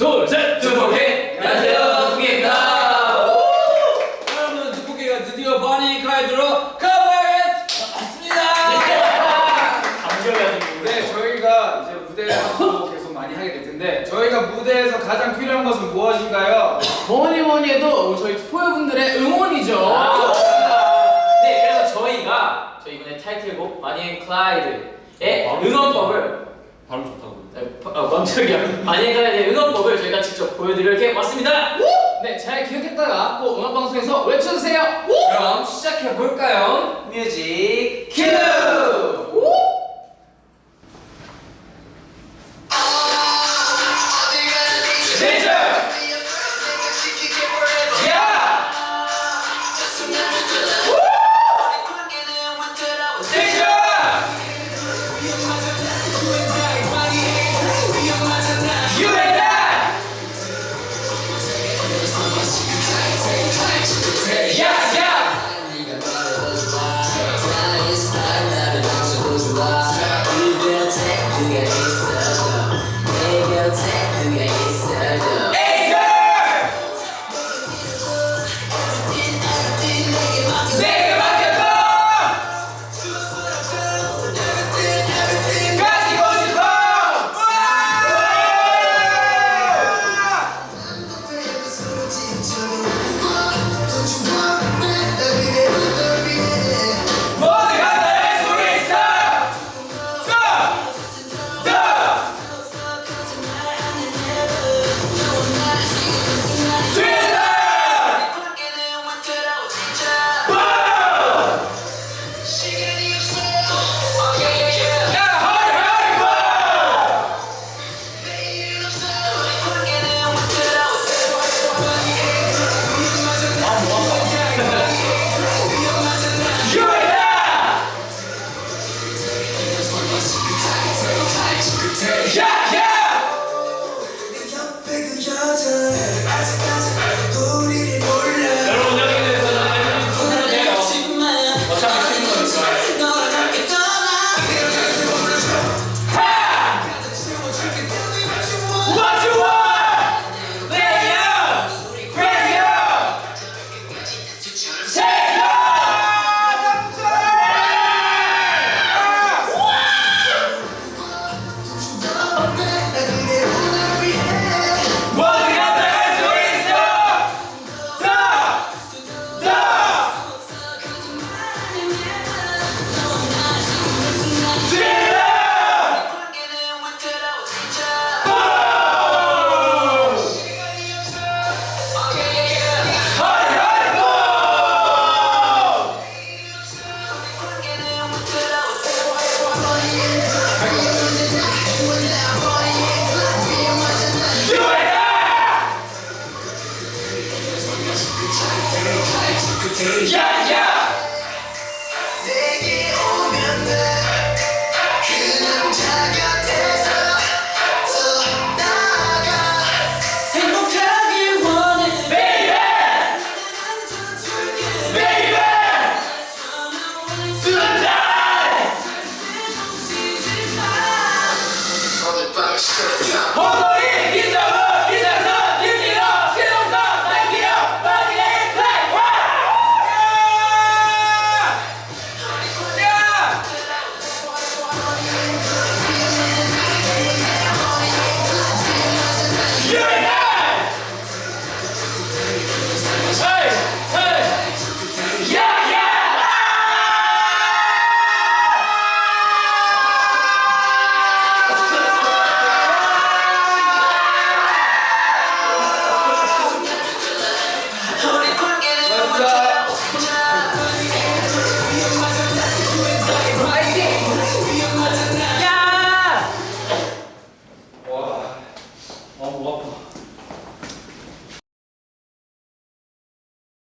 둘, 셋, 두포개. 안녕하세요, 두포개입니다. 여러분 두포개가 드디어 바니 클라이드로 커버했습니다. 감격이 아니고. 네, 저희가 이제 무대에서 계속 많이 하게 될 텐데 저희가 무대에서 가장 필요한 것은 무엇인가요? 뭐니 뭐니 해도 저희 투포여분들의 응원이죠. 아, 네, 그래서 저희가 저희 이번에 타이틀곡 마니 앤 클라이드의 응원법을 발음 좋다고. 네, 어, 깜짝이야. 앤 클라이드의 응원법을 저희가 직접 보여드리려 이렇게 왔습니다. 네, 잘 기억했다가 꼭 음악 방송에서 외쳐주세요. 그럼 시작해 볼까요? 뮤직 큐! 야, 야! 내게 오면 돼그 남자 곁에서 더 나아가 행복하길 원해 Baby! Baby! Tonight! 오늘 밤 시작이야 고맙습니다.